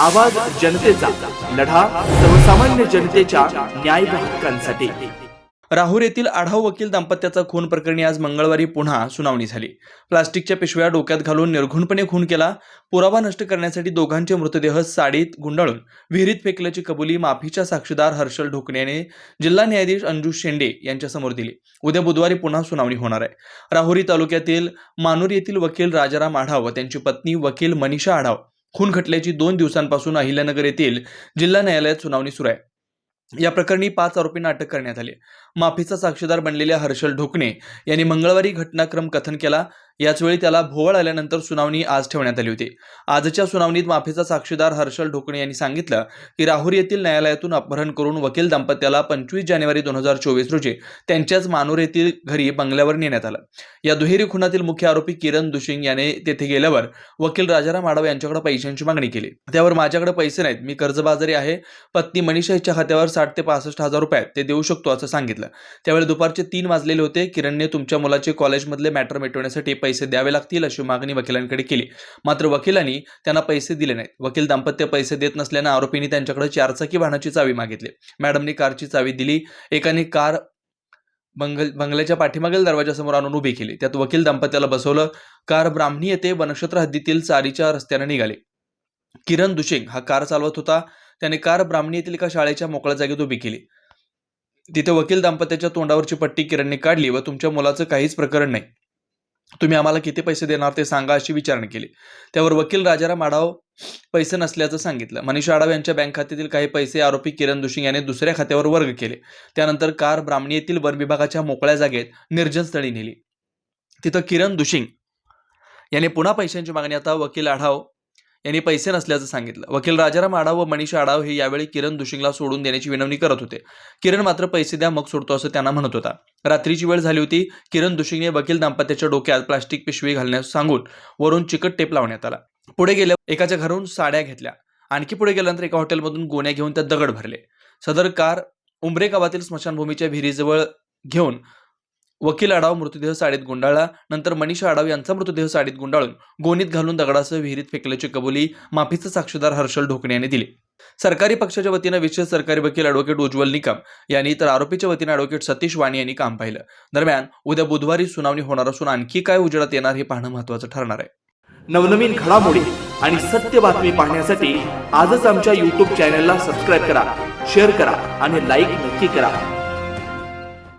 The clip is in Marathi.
आवाज जनतेचा लढा सर्वसामान्य जनतेच्या न्याय हक्कांसाठी. राहुर येथील आढाव वकील दाम्पत्याचा खून प्रकरणी आज मंगळवारी पुन्हा सुनावणी झाली. प्लास्टिकच्या पिशव्या डोक्यात घालून निर्घुणपणे खून केला पुरावा नष्ट करण्यासाठी दोघांचे मृतदेह साडीत गुंडाळून विहिरीत फेकल्याची कबुली माफीच्या साक्षीदार हर्षल ढोकणे याने जिल्हा न्यायाधीश अंजू शेंडे यांच्यासमोर दिली. उद्या बुधवारी पुन्हा सुनावणी होणार आहे. राहुरी तालुक्यातील मानूर येथील वकील राजाराम आढाव व त्यांची पत्नी वकील मनीषा आढाव खून खटल्याची दोन दिवसांपासून अहिल्यानगर येथील जिल्हा न्यायालयात सुनावणी सुरू आहे. या प्रकरणी पाच आरोपींना अटक करण्यात आली माफीचा साक्षीदार बनलेल्या हर्षल ढोकणे यांनी मंगळवारी घटनाक्रम कथन केला. याचवेळी त्याला भोवळ आल्यानंतर सुनावणी आज ठेवण्यात आली होती. आजच्या सुनावणीत माफीचा साक्षीदार हर्षल ढोकणे यांनी सांगितलं की राहुरी येथील न्यायालयातून अपहरण करून वकील दाम्पत्याला पंचवीस जानेवारी दोन हजार चोवीस रोजी त्यांच्याच मानूर येथील घरी बंगल्यावर नेण्यात आलं. या दुहेरी खुनातील मुख्य आरोपी किरण दुशिंग याने तेथे गेल्यावर वकील राजाराम आडव यांच्याकडे पैशांची मागणी केली. त्यावर माझ्याकडे पैसे नाहीत मी कर्जबाजारी आहे. पत्नी मनीषा हिच्या खात्यावर साठ ते पासष्ट हजार रुपये आहेत, ते देऊ शकतो असं सांगितलं. त्यावेळी दुपारचे तीन वाजलेले होते. किरणने तुमच्या मुलाचे कॉलेजमधले मॅटर मिटवण्यासाठी पैसे द्यावे लागतील अशी मागणी वकिलांकडे केली. मात्र वकिलांनी त्यांना पैसे दिले नाहीत. वकील दाम्पत्य पैसे देत नसल्यानं आरोपींनी त्यांच्याकडे चारचाकी वाहनाची चावी मागितली. मॅडमनी कारची चावी दिली. एकाने कार बंगल बंगल्याच्या पाठीमागील दरवाजासमोर आणून उभी केली. त्यात वकील दाम्पत्याला बसवलं. कार ब्राह्मणी येथे वनक्षेत्र हद्दीतील चारीच्या रस्त्याने निघाली. किरण दुशिंग हा कार चालवत होता. त्याने कार ब्राह्मणी येथील एका शाळेच्या मोकळ्या जागेत उभी केली. तिथे वकील दाम्पत्याच्या तोंडावरची पट्टी किरणने काढली व तुमच्या मुलाचं काहीच प्रकरण नाही. तुम्ही आम्हाला किती पैसे देणार ते सांगा अशी विचारणा केली. त्यावर वकील राजाराम आढाव पैसे नसल्याचं सांगितलं. मनीषा आढाव यांच्या बँक खात्यातील काही पैसे आरोपी किरण दुशिंग याने दुसऱ्या खात्यावर वर्ग केले. त्यानंतर कार ब्राह्मणी येथील वन विभागाच्या मोकळ्या जागेत निर्जनस्थळी नेली. तिथं किरण दुशिंग याने पुन्हा पैशांची मागणी. आता वकील आढाव यांनी पैसे नसल्याचं सांगितलं. वकील राजाराम आढाव व मनीषा आढाव हे यावेळी किरण दुशिंगला सोडून देण्याची विनवणी करत होते. किरण मात्र पैसे द्या मग सोडतो असं त्यांना म्हणत होता. रात्रीची वेळ झाली होती किरण दुशिंगने वकील दाम्पत्याच्या डोक्यात प्लास्टिक पिशवी घालण्यास सांगून वरून चिकट टेप लावण्यात आला. पुढे गेल्या एकाच्या घरून साड्या घेतल्या. आणखी पुढे गेल्यानंतर एका हॉटेलमधून गोण्या घेऊन त्यात दगड भरले. सदर कार उंबरे गावातील स्मशानभूमीच्या विहिरीजवळ घेऊन वकील आढाव मृतदेह साडीत गुंडाळला. नंतर मनीषा आढाव यांचा मृतदेह साडीत गुंडाळून गोणीत घालून दगडासह विहिरीत फेकल्याची कबुली माफीचा साक्षीदार हर्षल ढोकणे यांनी दिली. सरकारी पक्षाच्या वतीनं विशेष सरकारी वकील अॅडव्होकेट उज्ज्वल निकम यांनी तर आरोपीच्या वतीनं अॅडव्होकेट सतीश वाणी यांनी काम पाहिलं. दरम्यान उद्या बुधवारी सुनावणी होणार असून आणखी काय उजेडात येणार हे पाहणं महत्वाचं ठरणार आहे. नवनवीन घडामोडी आणि सत्य बातमी पाहण्यासाठी आजच आमच्या यूट्यूब चॅनलला सबस्क्राईब करा शेअर करा आणि लाईक नक्की करा.